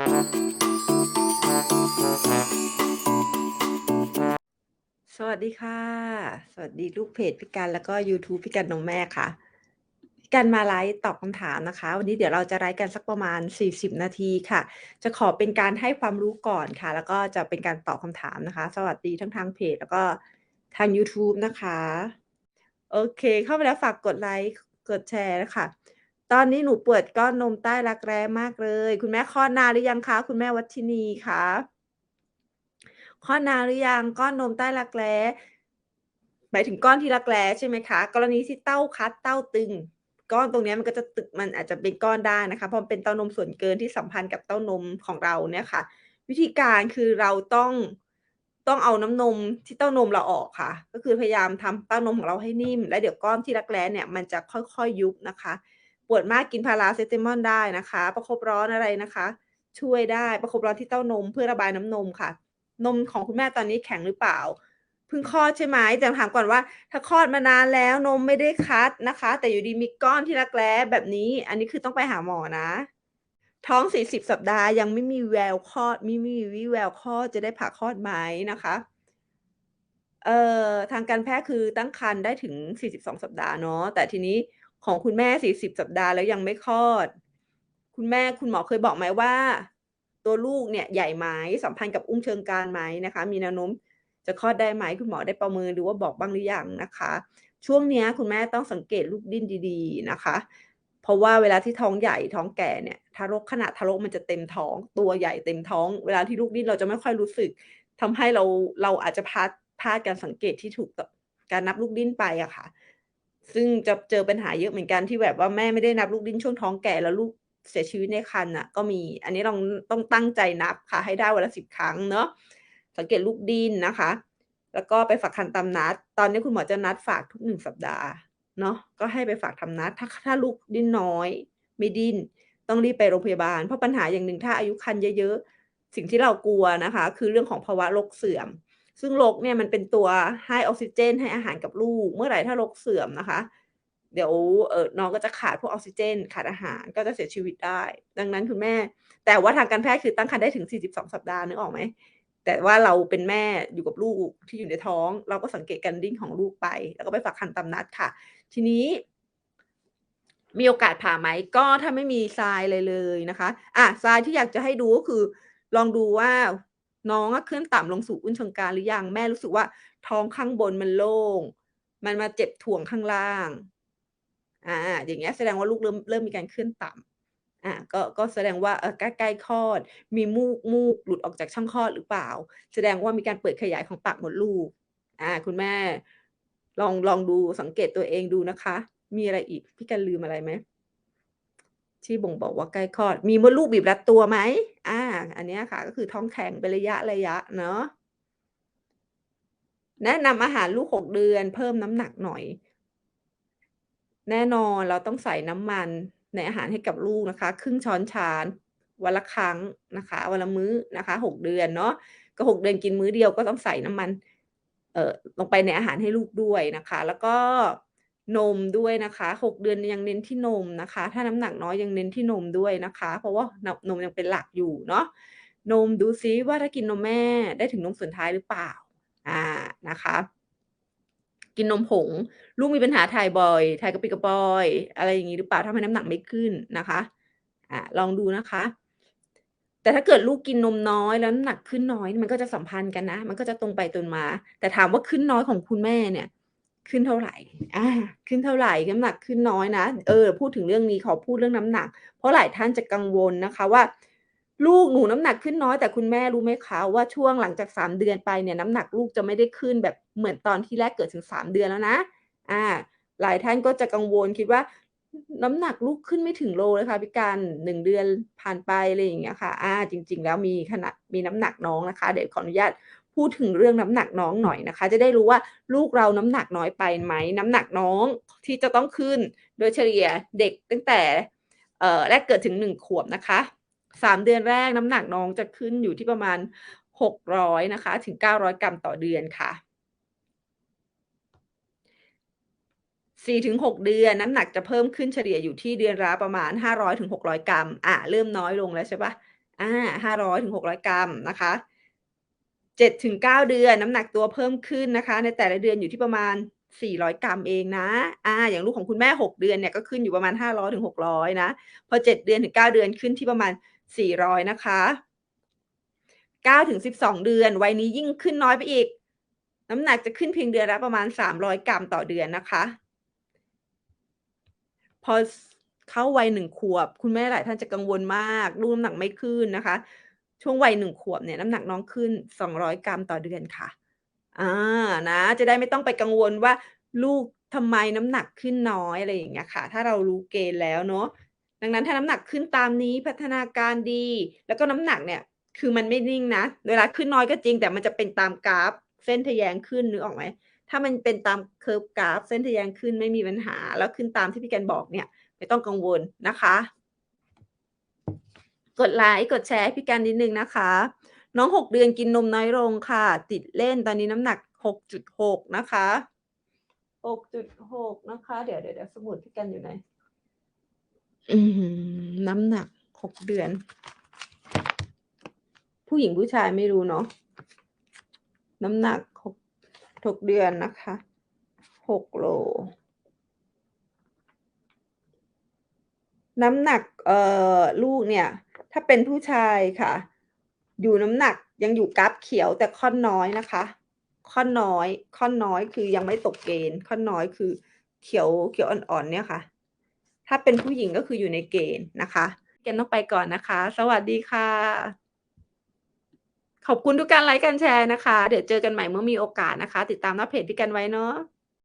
สวัสดีค่ะ สวัสดีลูกเพจพี่กันแล้วก็ยูทูบพี่กันนมแม่ค่ะพี่กันมาไลฟ์ตอบคำถามนะคะ วันนี้เดี๋ยวเราจะไลฟ์กันสักประมาณ 40 นาทีค่ะ จะขอเป็นการให้ความรู้ก่อนค่ะ แล้วก็จะเป็นการตอบคำถามนะคะ สวัสดีทั้งทางเพจแล้วก็ทางยูทูบนะคะ โอเค เข้าไปแล้วฝากกดไลค์กดแชร์นะคะ ตอนนี้หนูปวดก้อนนมใต้รักแร้มากเลย คุณแม่คลอดนานหรือยังคะ คุณแม่วัชินีคะคลอดนานหรือยังก้อนนมใต้รักแร้หมายถึงก้อนที่รักแร้ใช่ไหมคะ กรณีที่เต้าคัดเต้าตึง ก้อนตรงนี้มันก็จะตึกมันอาจจะเป็นก้อนได้นะคะเพราะมันเป็นเต้านมส่วนเกินที่สัมพันธ์กับเต้านมของเราเนี่ยค่ะ วิธีการคือเราต้องต้องเอาน้ำนมที่เต้านมเราออกค่ะ ก็คือพยายามทำเต้านมของเราให้นิ่ม แล้วเดี๋ยวก้อนที่รักแร้เนี่ยมันจะค่อยๆยุบนะคะ ปวดมากกินพาราเซตามอลได้นะคะ ประคบร้อนอะไรนะคะ ช่วยได้ประคบร้อนที่เต้านม เพื่อระบายน้ำนมค่ะ นมของคุณแม่ตอนนี้แข็งหรือเปล่าเพิ่งคลอดใช่ไหมแต่ถามก่อนว่า ถ้าคลอดมานานแล้วนมไม่ได้คัดนะคะ แต่อยู่ดีมีก้อนที่รักแร้แบบนี้ อันนี้คือต้องไปหาหมอนะ ท้อง40สัปดาห์ยังไม่มีแววคลอดไม่มีวี่แววคลอดจะได้ผ่าคลอดไหมนะคะเอ่อทางการแพทย์คือตั้งครรภ์ได้ถึง42 สัปดาห์เนาะแต่ทีนี้ ของคุณแม่ 40 สัปดาห์แล้วยังไม่คลอด คุณแม่คุณหมอเคยบอกไหมว่า ตัวลูกเนี่ยใหญ่ไหมสัมพันธ์กับอุ้งเชิงกรานไหมนะคะ มีแนวโน้มจะคลอดได้ไหมคุณหมอได้ประเมินหรือว่าบอกบ้างหรือยังนะคะ ช่วงนี้คุณแม่ต้องสังเกตลูกดิ้นดีๆนะคะ เพราะว่าเวลาที่ท้องใหญ่ท้องแก่เนี่ยทารกขนาดทารกมันจะเต็มท้อง ตัวใหญ่เต็มท้อง เวลาที่ลูกดิ้นเราจะไม่ค่อยรู้สึกทำให้เราเราอาจจะพลาดพลาดการสังเกตที่ถูกกับการนับลูกดิ้นไปอะค่ะ ซึ่งจะเจอปัญหาเยอะเหมือนกันที่แบบว่าแม่ไม่ได้นับลูกดิ้นช่วงท้องแก่แล้วลูกเสียชีวิตในครรภ์น่ะก็มี อันนี้ลองต้องตั้งใจนับค่ะ ให้ได้วันละ10ครั้งเนาะสังเกตลูกดิ้นนะคะ แล้วก็ไปฝากครรภ์ตามนัด ตอนนี้คุณหมอจะนัดฝากทุก1สัปดาห์เนาะก็ให้ไปฝากทำนัดถ้าถ้าลูกดิ้นน้อย ไม่ดิ้นต้องรีบไปโรงพยาบาล เพราะปัญหาอย่างหนึ่งถ้าอายุครรภ์เยอะๆสิ่งที่เรากลัวนะคะ คือเรื่องของภาวะรกเสื่อม ซึ่งรกเนี่ยมันเป็นตัวให้ออกซิเจน ให้อาหารกับลูก เมื่อไหร่ถ้ารกเสื่อมนะคะ เดี๋ยวเออน้องก็จะขาดพวกออกซิเจน ขาดอาหารก็จะเสียชีวิตได้ ดังนั้นคุณแม่ แต่ว่าทางการแพทย์คือตั้งครรภ์ได้ถึง 42 สัปดาห์นึกออกไหมแต่ว่าเราเป็นแม่อยู่กับลูกที่อยู่ในท้อง เราก็สังเกตการดิ้นของลูกไป แล้วก็ไปฝากครรภ์ตามนัดค่ะ ทีนี้ มีโอกาสผ่าไหมก็ถ้าไม่มีทรายอะไรเลยนะคะ อะทรายที่อยากจะให้ดูก็คือ ลองดูว่า น้องอะขึ้นต่ำลงสู่อุ้งเชิงกานหรือยังแม่รู้สึกว่าท้องข้างบนมันโล่ง มันมาเจ็บถ่วงข้างล่างอ่าอย่างเงี้ยแสดงว่าลูกเริ่มเริ่มมีการขึ้นต่ำอ่าก็ก็แสดงว่าเออใกล้ๆคลอด มีมูกมูกหลุดออกจากช่องคลอดหรือเปล่า แสดงว่ามีการเปิดขยายของปากมดลูกอ่าคุณแม่ ลองลองดูสังเกตตัวเองดูนะคะ มีอะไรอีกพี่กันลืมอะไรไหม?ที่บ่งบอกว่าใกล้คลอด มีมดลูกบีบรัดตัวไหมอา อันนี้ค่ะก็คือท้องแข็งเป็นระยะๆเนาะแนะนำอาหารลูก6เดือน เพิ่มน้ำหนักหน่อย แน่นอนเราต้องใส่น้ำมันในอาหารให้กับลูกนะคะ ครึ่งช้อนชาวันละครั้งนะคะ วันละมื้อนะคะ6เดือนเนาะก็6เดือนกินมื้อเดียวก็ต้องใส่น้ำมัน เอ่อลงไปในอาหารให้ลูกด้วยนะคะ แล้วก็ นมด้วยนะคะ 6 เดือนยังเน้นที่นมนะคะ ถ้าน้ำหนักน้อยยังเน้นที่นมด้วยนะคะ เพราะว่านมยังเป็นหลักอยู่เนาะนมดูซิว่าถ้ากินนมแม่ได้ถึงนมส่วนท้ายหรือเปล่าอ่านะคะ กินนมผง ลูกมีปัญหาถ่ายบ่อยถ่ายกระปิกระปอย อะไรอย่างงี้หรือเปล่าทำให้น้ำหนักไม่ขึ้นนะคะอาลองดูนะคะ แต่ถ้าเกิดลูกกินนมน้อยแล้วน้ำหนักขึ้นน้อยมันก็จะสัมพันธ์กันนะ มันก็จะตรงไปตรงมา แต่ถามว่าขึ้นน้อยของคุณแม่เนี่ย ขึ้นเท่าไรอาขึ้นเท่าไรน้ำหนักขึ้นน้อยนะ เออ พูดถึงเรื่องนี้ขอพูดเรื่องน้ำหนัก เพราะหลายท่านจะกังวลนะคะว่า ลูกหนูน้ำหนักขึ้นน้อยแต่คุณแม่รู้ไหมคะว่าช่วงหลังจาก 3 เดือนไปเนี่ยน้ำหนักลูกจะไม่ได้ขึ้นแบบเหมือนตอนที่แรกเกิดถึง 3 เดือนแล้วนะอาหลายท่านก็จะกังวลคิดว่า น้ำหนักลูกขึ้นไม่ถึงโลเลยค่ะพี่กัน1เดือนผ่านไปอะไรอย่างเงี้ยค่ะอาจริง ๆ แล้วมีขนาดมีน้ำหนักน้องนะคะ เดี๋ยวขออนุญาต พูดถึงเรื่องน้ำหนักน้องหน่อยนะคะ จะได้รู้ว่าลูกเราน้ำหนักน้อยไปไหมน้ำหนักน้องที่จะต้องขึ้น โดยเฉลี่ยเด็กตั้งแต่แรกเกิดถึง1ขวบนะคะ3เดือนแรกน้ำหนักน้องจะขึ้นอยู่ที่ประมาณ600นะคะ ถึง900กรัมต่อเดือนค่ะ4-6เดือนน้ำหนักจะเพิ่มขึ้นเฉลี่ยอยู่ที่เดือนละประมาณ500-600กรัมอาเริ่มน้อยลงแล้วใช่ปล่า?อ่าห้าร้อยถึงหกร้อยกรัมนะคะ เจ็ดถึงเก้าเดือนน้ำหนักตัวเพิ่มขึ้นนะคะ ในแต่ละเดือนอยู่ที่ประมาณสี่ร้อยกรัมเองนะ อ่า อย่างลูกของคุณแม่หกเดือนเนี่ยก็ขึ้นอยู่ประมาณห้าร้อยถึงหกร้อยนะ พอเจ็ดเดือนถึงเก้าเดือนขึ้นที่ประมาณสี่ร้อยนะคะเก้าถึงสิบสองเดือนวัยนี้ยิ่งขึ้นน้อยไปอีก น้ำหนักจะขึ้นเพียงเดือนละประมาณสามร้อยกรัมต่อเดือนนะคะ พอเข้าวัยหนึ่งขวบ คุณแม่หลายท่านจะกังวลมากลูกน้ำหนักไม่ขึ้นนะคะ ช่วงวัยหนึ่งขวบเนี่ยน้ำหนักน้องขึ้นสองร้อยกรัมต่อเดือนค่ะอ่านะ จะได้ไม่ต้องไปกังวลว่าลูกทำไมน้ำหนักขึ้นน้อยอะไรอย่างเงี้ยค่ะ ถ้าเรารู้เกณฑ์แล้วเนาะดังนั้นถ้าน้ำหนักขึ้นตามนี้พัฒนาการดี แล้วก็น้ำหนักเนี่ยคือมันไม่นิ่งนะ เวลาขึ้นน้อยก็จริง แต่มันจะเป็นตามกราฟ เส้นทะแยงขึ้นนึกออกไหมถ้ามันเป็นตามเคอร์ฟกราฟ เส้นทะแยงขึ้นไม่มีปัญหา แล้วขึ้นตามที่พี่แกนบอกเนี่ย ไม่ต้องกังวลนะคะ กดไลค์กดแชร์ให้พี่กันนิดนึงนะคะ น้องหกเดือนกินนมน้อยลงค่ะ ติดเล่นตอนนี้น้ำหนักหกจุดหกนะคะหกจุดหกนะคะเดี๋ยวเดี๋ยวเดี๋ยวสมุดพี่กันอยู่ไหนอืมน้ำหนักหกเดือน ผู้หญิงผู้ชายไม่รู้เนาะน้ำหนักหกหกเดือนนะคะหกโลน้ำหนักเอ่อลูกเนี่ย ถ้าเป็นผู้ชายค่ะ อยู่น้ำหนักยังอยู่กราฟเขียวแต่ค่อนน้อยนะคะ ค่อนน้อย ค่อนน้อยคือยังไม่ตกเกณฑ์ ค่อนน้อยคือเขียวเขียวอ่อนๆเนี่ยค่ะ ถ้าเป็นผู้หญิงก็คืออยู่ในเกณฑ์นะคะแกนต้องไปก่อนนะคะ สวัสดีค่ะ ขอบคุณทุกการไลค์การแชร์นะคะ เดี๋ยวเจอกันใหม่เมื่อมีโอกาสนะคะ ติดตามหน้าเพจพี่กันไว้เนาะ